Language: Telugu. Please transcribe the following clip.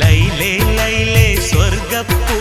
లైలే లైలే స్వర్గపు